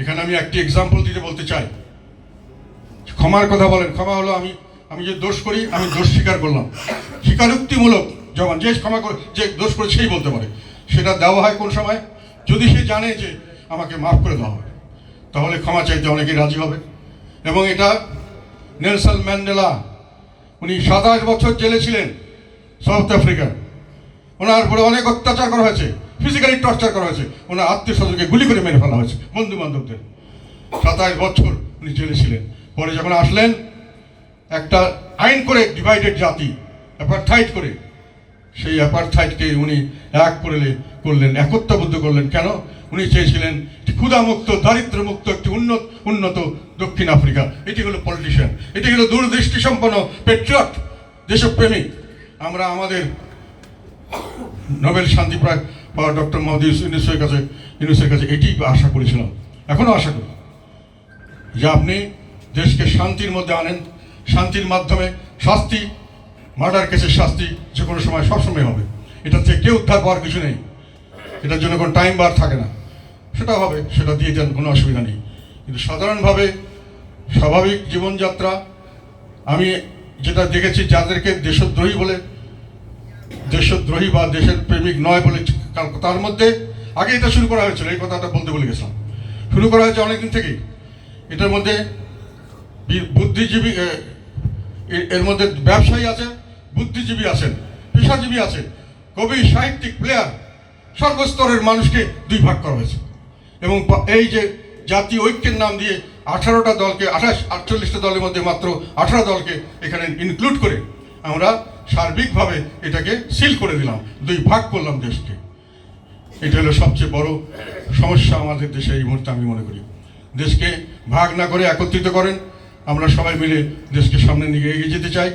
এখানে আমি একটি এক্সাম্পল দিতে বলতে চাই। ক্ষমার কথা বলেন, ক্ষমা হলো আমি আমি যে দোষ করি, আমি দোষ স্বীকার করলাম। স্বীকারোক্তিমূলক জবান, যে ক্ষমা করে, যে দোষ করে সেই বলতে পারে। সেটা দেওয়া হয় কোন সময়? যদি সে জানে যে আমাকে মাফ করে দেওয়া হবে, তাহলে ক্ষমা চাইতে অনেকেই রাজি হবে। এবং এটা নেলসন ম্যান্ডেলা, উনি সাতাশ বছর জেলে ছিলেন সাউথ আফ্রিকা ওনার উপরে অনেক অত্যাচার করা হয়েছে। ফিজিক্যালি টর্চার করা হয়েছে। ওনার আত্মীয় স্বজনকে গুলি করে মেরে ফেলা হয়েছে বন্ধু বান্ধবদের সাতাশ বছর উনি জেলে ছিলেন। পরে যখন আসলেন, একটা আইন করে ডিভাইডেড জাতি অ্যাপারথাইড করে, সেই অ্যাপারথাইডকে উনি এক করলে করলেন একত্রবদ্ধ করলেন। কেন? উনি চেয়েছিলেন ক্ষুধামুক্ত, দারিদ্র্যমুক্ত, একটি উন্নত উন্নত দক্ষিণ আফ্রিকা। এটি হলো পলিটিশিয়ান এটি হলো দূরদৃষ্টি সম্পন্ন পেট্রিয়ট দেশপ্রেমিক। আমরা আমাদের নোবেল শান্তি পাওয়া ডক্টর মোহাম্মদ ইউনুসের কাছে ইউনুসের কাছে এটি আশা করেছিলাম। এখনও আশা করি। যে আপনি দেশকে শান্তির মধ্যে আনেন, শান্তির মাধ্যমে শাস্তি, মার্ডার কেসের শাস্তি যে কোনো সময় সবসময় হবে। এটা থেকে কেউ উদ্ধার পাওয়ার কিছু নেই। এটার জন্য কোনো টাইম বার থাকে না। সেটা হবে, সেটা দিয়ে দেন, কোনো অসুবিধা নেই। কিন্তু সাধারণভাবে স্বাভাবিক জীবনযাত্রা, আমি যেটা দেখেছি, যাদেরকে দেশদ্রোহী বলে, দেশদ্রোহী বা দেশের প্রেমিক নয় বলে কাল- তার মধ্যে আগে এটা শুরু করা হয়েছিল, এই কথাটা বলতে বলে গেছিলাম। শুরু করা হয়েছে অনেকদিন থেকেই। এটার মধ্যে বুদ্ধিজীবী এর মধ্যে ব্যবসায়ী আছে, বুদ্ধিজীবী আছেন, পেশাজীবী আছেন, কবি, সাহিত্যিক, প্লেয়ার, সর্বস্তরের মানুষকে দুই ভাগ করা হয়েছে। এবং এই যে জাতীয় ঐক্যের নাম দিয়ে আঠারোটা দলকে, আঠাশ, আটচল্লিশটা দলের মধ্যে মাত্র আঠারো দলকে এখানে ইনক্লুড করে আমরা সার্বিকভাবে এটাকে সিল করে দিলাম, দুই ভাগ করলাম দেশকে। এটা হলো সবচেয়ে বড় সমস্যা আমাদের দেশে এই মুহূর্তে আমি মনে করি। দেশকে ভাগ না করে একত্রিত করেন, আমরা সবাই মিলে দেশকে সামনে নিয়ে এগিয়ে যেতে চাই।